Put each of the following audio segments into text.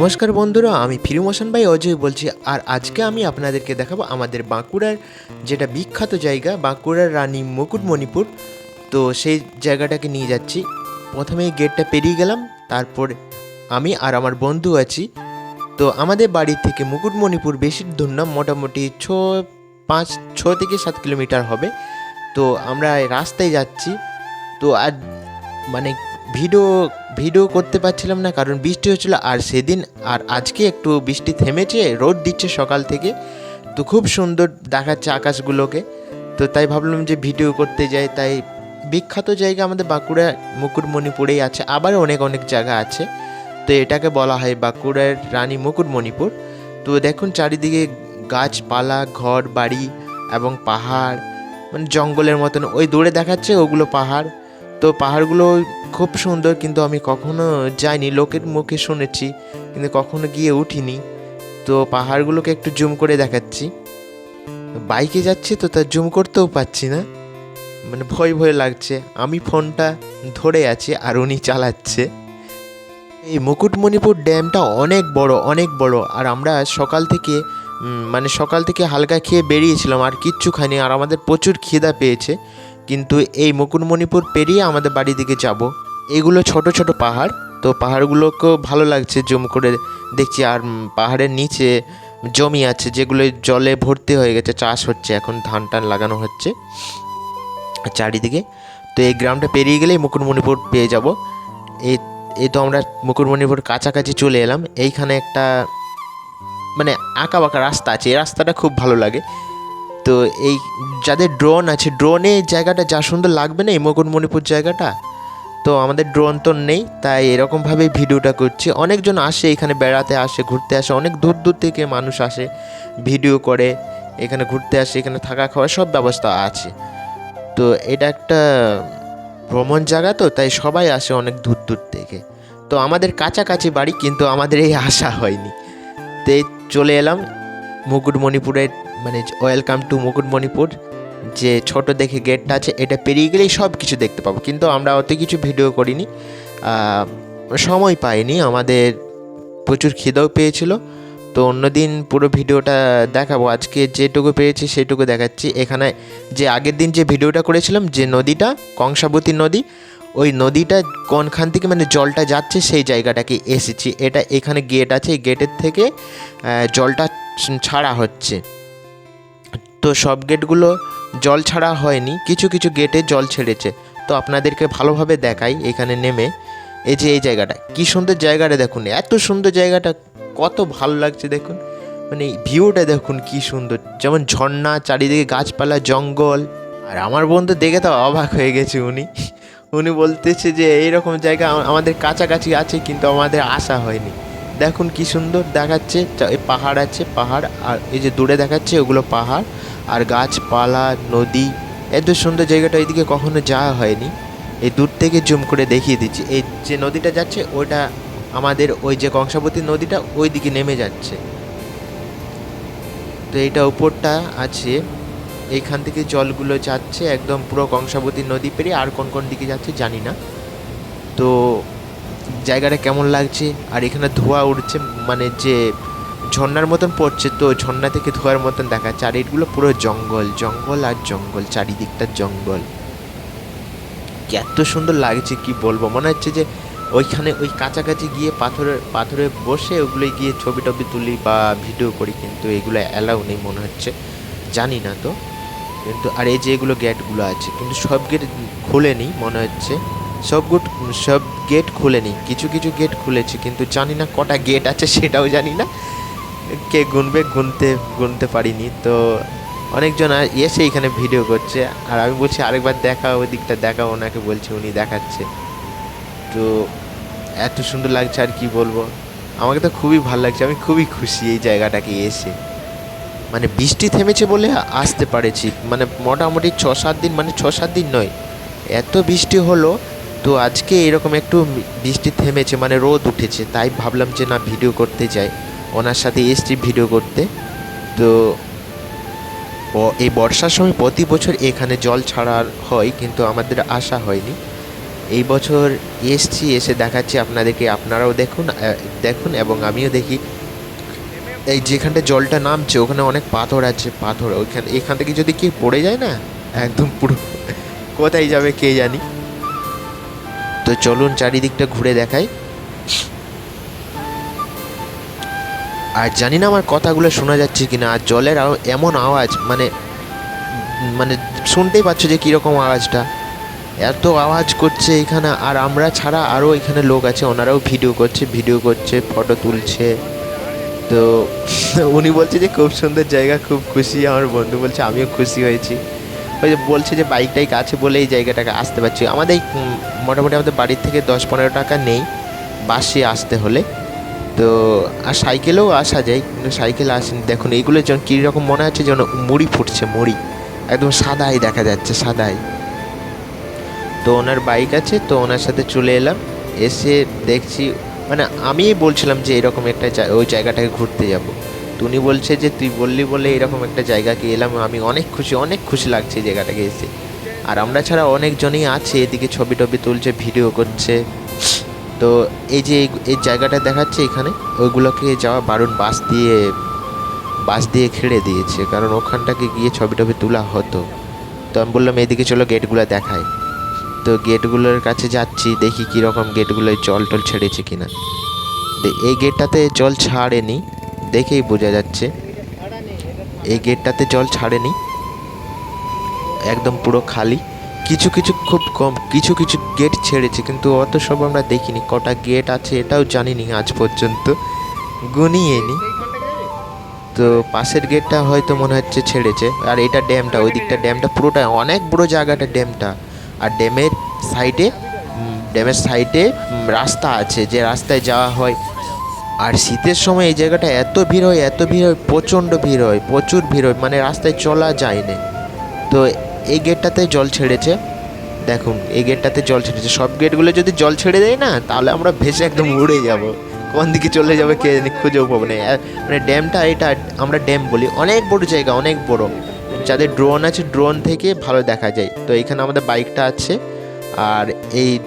নমস্কার বন্ধুরা, আমি ফিরুমোশন ভাই, অজয় বলছি। আর আজকে আমি আপনাদেরকে দেখাবো আমাদের বাঁকুড়ার যেটা বিখ্যাত জায়গা, বাঁকুড়ার রানী মুকুটমণিপুর। তো সেই জায়গাটাকে নিয়ে যাচ্ছি। প্রথমে গেটটা পেরিয়ে গেলাম, তারপর আমি আর আমার বন্ধু আছি। তো আমাদের বাড়ি থেকে মুকুটমণিপুর বেশি দূর না, মোটামুটি ছ, পাঁচ, ছ থেকে সাত কিলোমিটার হবে। তো আমরা রাস্তায় যাচ্ছি। তো আর মানে ভিডিও ভিডিও করতে পারছিলাম না, কারণ বৃষ্টি হচ্ছিল আর সেদিন আর আজকে একটু বৃষ্টি থেমেছে, রোদ দিচ্ছে সকাল থেকে। তো খুব সুন্দর দেখাচ্ছে আকাশগুলোকে। তো তাই ভাবলাম যে ভিডিও করতে যাই, তাই বিখ্যাত জায়গা আমাদের বাঁকুড়া, মুকুটমণিপুরেই আছে আবার অনেক অনেক জায়গা আছে। তো এটাকে বলা হয় বাঁকুড়ার রানী মুকুটমণিপুর। তো দেখুন চারিদিকে গাছপালা ঘর বাড়ি এবং পাহাড় মানে জঙ্গলের মতন। ওই দূরে দেখাচ্ছে ওগুলো পাহাড়। তো পাহাড়গুলো খুব সুন্দর, কিন্তু আমি কখনো যাইনি। লোকের মুখে শুনেছি, কিন্তু কখনো গিয়ে উঠিনি। তো পাহাড়গুলোকে একটু জুম করে দেখাচ্ছি। বাইকে যাচ্ছি তো তা জুম করতেও পাচ্ছি না। মানে ভয় ভয় লাগছে। আমি ফোনটা ধরে আছি আর উনি চালাচ্ছে। এই মুকুটমণিপুর ড্যামটা অনেক বড় অনেক বড়। আর আমরা সকাল থেকে মানে সকাল থেকে হালকা খেয়ে বেরিয়েছিলাম, আর কিচ্ছু খাইনি। আর আমাদের প্রচুর খিদা পেয়েছে। কিন্তু এই মুকুটমণিপুর পেরিয়ে আমাদের বাড়ি দিকে যাব। এগুলো ছোট ছোট পাহাড়। তো পাহাড়গুলোকেও ভালো লাগছে জুম করে দেখছি। আর পাহাড়ের নিচে জমি আছে যেগুলো জলে ভর্তি হয়ে গেছে, চাষ হচ্ছে। এখন ধান টান লাগানো হচ্ছে চারিদিকে। তো এই গ্রামটা পেরিয়ে গেলেই মুকুটমণিপুর পেয়ে যাব। এই এই তো আমরা মুকুটমণিপুর কাছাকাছি চলে এলাম। এইখানে একটা মানে আঁকা বাঁকা রাস্তা আছে। এই রাস্তাটা খুব ভালো লাগে। তো এই যাদের ড্রোন আছে ড্রোনে জায়গাটা যা সুন্দর লাগবে না, এই মুকুটমণিপুর জায়গাটা? তো আমাদের ড্রোন তো নেই, তাই এরকমভাবেই ভিডিওটা করছি। অনেকজন আসে এখানে বেড়াতে আসে, ঘুরতে আসে, অনেক দূর দূর থেকে মানুষ আসে, ভিডিও করে, এখানে ঘুরতে আসে, এখানে থাকা খাওয়া সব ব্যবস্থা আছে। তো এটা একটা ভ্রমণ জায়গা তো, তাই সবাই আসে অনেক দূর দূর থেকে। তো আমাদের কাছাকাছি বাড়ি, কিন্তু আমাদের এই আশা হয়নি। তো চলে এলাম মুকুটমণিপুরের মানে ওয়েলকাম টু মুকুটমণিপুর, যে ছোট দেখে গেটটা আছে, এটা পেরিয়ে গেলেই সব কিছু দেখতে পাবো। কিন্তু আমরা অত কিছু ভিডিও করিনি। সময় পাইনি, আমাদের প্রচুর খিদেও পেয়েছিল। তো অন্যদিন পুরো ভিডিওটা দেখাবো। আজকে যেটুকু পেয়েছি সেটুকু দেখাচ্ছি। এখানে যে আগের দিন যে ভিডিওটা করেছিলাম, যে নদীটা, কংসাবতী নদী, ওই নদীটা কোনখান থেকে মানে জলটা যাচ্ছে সেই জায়গাটাকে এসেছি। এটা এখানে গেট আছে। এই গেটের থেকে জলটা ছাড়া হচ্ছে। তো সব গেটগুলো জল ছাড়া হয়নি, কিছু কিছু গেটে জল ছেড়েছে। তো আপনাদেরকে ভালোভাবে দেখাই, এখানে নেমে। এই যে এই জায়গাটা, কি সুন্দর জায়গাটা দেখুন, এত সুন্দর জায়গাটা, কত ভালো লাগছে দেখুন। মানে ভিউটা দেখুন, কি সুন্দর। যেমন ঝর্ণা, চারিদিকে গাছপালা, জঙ্গল। আর আমার বন্ধু দেখে তো অবাক হয়ে গেছে উনি। উনি বলতেছে যে, এইরকম জায়গা আমাদের কাছাকাছি আছে, কিন্তু আমাদের আশা হয়নি। দেখুন কি সুন্দর দেখাচ্ছে। এই পাহাড় আছে, পাহাড়, আর এই যে দূরে দেখাচ্ছে, ওগুলো পাহাড়। আর গাছপালা, নদী, এত সুন্দর জায়গাটা এইদিকে কখনো যাওয়া হয়নি। এই দূর থেকে জুম করে দেখিয়ে দিচ্ছি। এই যে নদীটা যাচ্ছে, ওইটা আমাদের ওই যে কংসাবতী নদীটা ওই দিকে নেমে যাচ্ছে। তো এইটা উপরটা আছে। এইখান থেকে জলগুলো যাচ্ছে, একদম পুরো কংসাবতী নদী পেরিয়ে আর কোন কোন দিকে যাচ্ছে জানি না। তো জায়গাটা কেমন লাগছে? আর এখানে ধোঁয়া উঠছে মানে যে ঝর্ণার মতন পড়ছে তো ঝর্ণা থেকে ধোঁয়ার মতন দেখা আর এইগুলো পুরো জঙ্গল জঙ্গল আর জঙ্গল, চারিদিকটা জঙ্গল। এত সুন্দর লাগছে, কি বলব? মনে হচ্ছে যে ওইখানে ওই কাছাকাছি গিয়ে পাথরে পাথরে বসে ওগুলোই গিয়ে ছবি টবি তুলি বা ভিডিও করি, কিন্তু এগুলো অ্যালাউ নেই মনে হচ্ছে। জানি না তো। কিন্তু, আর এই যে এগুলো গেটগুলো আছে, কিন্তু সব গেট খুলেনি মনে হচ্ছে। সব গুট, সব গেট খুলেনি। কিছু কিছু গেট খুলেছি, কিন্তু জানি না কটা গেট আছে, সেটাও জানি না। কে গুনবে, গুনতে গুনতে পারিনি। তো অনেকজন এসে এখানে ভিডিও করছে। আর আমি বলছি, আরেকবার দেখা ওই দিকটা দেখা ওনাকে বলছি, উনি দেখাচ্ছে। তো এত সুন্দর লাগছে, আর কি বলব? আমাকে তো খুবই ভালো লাগছে। আমি খুবই খুশি এই জায়গাটাকে এসে। মানে বৃষ্টি থেমেছে বলে আসতে পারেছি মানে মোটামুটি ছ সাত দিন মানে ছ সাত দিন নয়। এত বৃষ্টি হলো তো আজকে এরকম একটু বৃষ্টি থেমেছে মানে রোদ উঠেছে, তাই ভাবলাম যে না, ভিডিও করতে যাই। ওনার সাথে এসছি ভিডিও করতে। তো এই বর্ষার সময় প্রতি বছর এখানে জল ছাড়ার হয়, কিন্তু আমাদের আশা হয়নি। এই বছর এসছি, এসে দেখাচ্ছি আপনাদেরকে, আপনারাও দেখুন দেখুন, এবং আমিও দেখি। এই যেখানটা জলটা নামছে, ওখানে অনেক পাথর আছে, পাথর, ওইখান, এখান থেকে যদি কি পড়ে যায় না, একদম পুরো, কোথায় যাবে কে জানি। তো চলুন চারিদিকটা ঘুরে দেখাই। আর জানি না আমার কথাগুলো শোনা যাচ্ছে কি না আর জলের এমন আওয়াজ মানে মানে শুনতেই পাচ্ছ যে কীরকম আওয়াজটা। এত আওয়াজ করছে এখানে, আর আমরা ছাড়া আরও এখানে লোক আছে, ওনারাও ভিডিও করছে ভিডিও করছে, ফটো তুলছে। তো উনি বলছে যে খুব সুন্দর জায়গা, খুব খুশি, আমার বন্ধু বলছে, আমিও খুশি হয়েছি। ওই বলছে যে বাইক টাইক আছে বলে এই জায়গাটাকে আসতে পারছি। আমাদের মোটামুটি আমাদের বাড়ির থেকে দশ পনেরো টাকা নেই বাসে আসতে হলে। তো, আর সাইকেলেও আসা যায়, কিন্তু সাইকেল আসেনি। দেখুন, এইগুলো যেন কীরকম মনে হচ্ছে যেন মুড়ি ফুটছে, মুড়ি। একদম সাদাই দেখা যাচ্ছে, সাদাই। তো ওনার বাইক আছে, তো ওনার সাথে চলে এলাম। এসে দেখছি মানে আমি বলছিলাম যে এরকম একটা ওই জায়গাটাকে ঘুরতে যাব। উনি বলছে যে, তুই বললি বলে এরকম একটা জায়গাকে এলাম, আমি অনেক খুশি অনেক খুশি লাগছে জায়গাটাকে এসে। আর আমরা ছাড়া অনেকজনই আছে, এদিকে ছবি টবি তুলছে, ভিডিও করছে। তো এই যে এই- জায়গাটা দেখাচ্ছে এখানে, ওইগুলোকে যাওয়া বারণ বাস দিয়ে বাস দিয়ে খেড়ে দিয়েছে। কারণ ওখানটাকে গিয়ে ছবি টবি তোলা হতো। তো আমি বললাম, এদিকে চলো গেটগুলো দেখায় তো গেটগুলোর কাছে যাচ্ছি, দেখি কীরকম গেটগুলোয় জল টল ছেড়েছে কিনা। এই গেটটাতে জল ছাড়েনি। দেখেই বোঝা যাচ্ছে। এই গেটটাতে জল ছাড়েনি। একদম পুরো খালি। কিছু কিছু খুব কম, কিছু কিছু গেট ছেড়েছে, কিন্তু অত সব আমরা দেখিনি। কটা গেট আছে এটাও জানিনি আজ পর্যন্ত। গুনিয়ে নি। তো পাশের গেটটা হয়তো মনে হচ্ছে ছেড়েছে। আর এটা ড্যামটা ওই দিকটা ড্যামটা পুরোটা, অনেক বড় জায়গাটা ড্যামটা। আর ড্যামের সাইডে ড্যামের সাইডে রাস্তা আছে। যে রাস্তায় যাওয়া হয় আর শীতের সময় এই জায়গাটা এত ভিড় হয়, এত ভিড় হয়, প্রচণ্ড ভিড় হয়, প্রচুর ভিড় হয় মানে রাস্তায় চলা যায় না। তো এই গেটটাতে জল ছেড়েছে। দেখুন, এই গেটটাতে জল ছেড়েছে। সব গেটগুলো যদি জল ছেড়ে দেয় না, তাহলে আমরা ভেসে একদম উড়ে যাব। কোন দিকে চলে যাবে কে জানি, খুঁজেও পাবো না। মানে ড্যামটা এটা আমরা ড্যাম বলি। অনেক বড় জায়গা, অনেক বড়। যাদের ড্রোন আছে ড্রোন থেকে ভালো দেখা যায়। তো এখানে আমাদের বাইকটা আছে। আর এই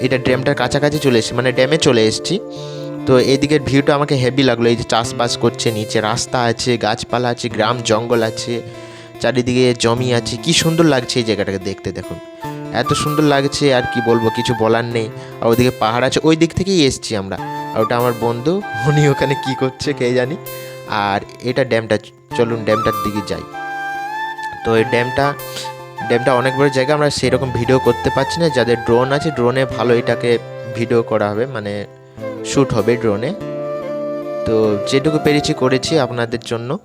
এটা ড্যামটার কাছাকাছি চলে এসেছি মানে ড্যামে চলে এসেছি। তো এইদিকের ভিউটা আমাকে হেভি লাগল। এই যে চাষবাস করছে, নিচে রাস্তা আছে, গাছপালা আছে, গ্রাম জঙ্গল আছে, চারিদিকে জমি আছে। কি সুন্দর লাগছে এই জায়গাটাকে দেখতে, দেখুন। এত সুন্দর লাগছে, আর কি বলব, কিছু বলার নেই। আর ওইদিকে পাহাড় আছে, ওই দিক থেকেই এসছি আমরা। আর ওটা আমার বন্ধু, উনি ওখানে কি করছে কে জানি। আর এটা ড্যামটা, চলুন ড্যামটার দিকে যাই। তো এই ড্যামটা ড্যামটা অনেক বড় জায়গা, আমরা সেরকম ভিডিও করতে পারছি না। যাদের ড্রোন আছে ড্রোনে ভালো এটাকে ভিডিও করা হবে। মানে শ্যুট হবে ড্রোনে। তো যেটুকু পেরেছি করেছি আপনাদের জন্য।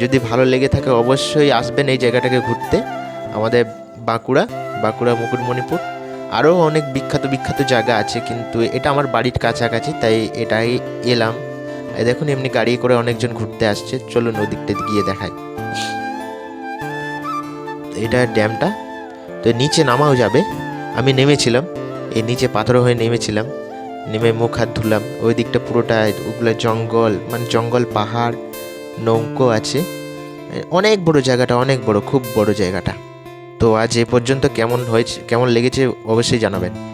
যদি ভালো লেগে থাকে অবশ্যই আসবেন এই জায়গাটাকে ঘুরতে। আমাদের বাঁকুড়া বাঁকুড়া মুকুটমণিপুর। আরও অনেক বিখ্যাত বিখ্যাত জায়গা আছে কিন্তু এটা আমার বাড়ির কাছাকাছি, তাই এটাই এলাম। দেখুন, এমনি গাড়ি করে অনেকজন ঘুরতে আসছে। চলুন ওদিকটা গিয়ে দেখাই। এটা ড্যামটা। তো নিচে নামাও যাবে। আমি নেমেছিলাম। এই নিচে পাথর হয়ে নেমেছিলাম। নেমে মুখ হাত ধুলাম। ওই দিকটা পুরোটা ওগুলো জঙ্গল মানে জঙ্গল, পাহাড়, নৌকো আছে। অনেক বড় জায়গাটা, অনেক বড়, খুব বড় জায়গাটা। তো আজ এ পর্যন্ত কেমন হয়েছে, কেমন লেগেছে অবশ্যই জানাবেন।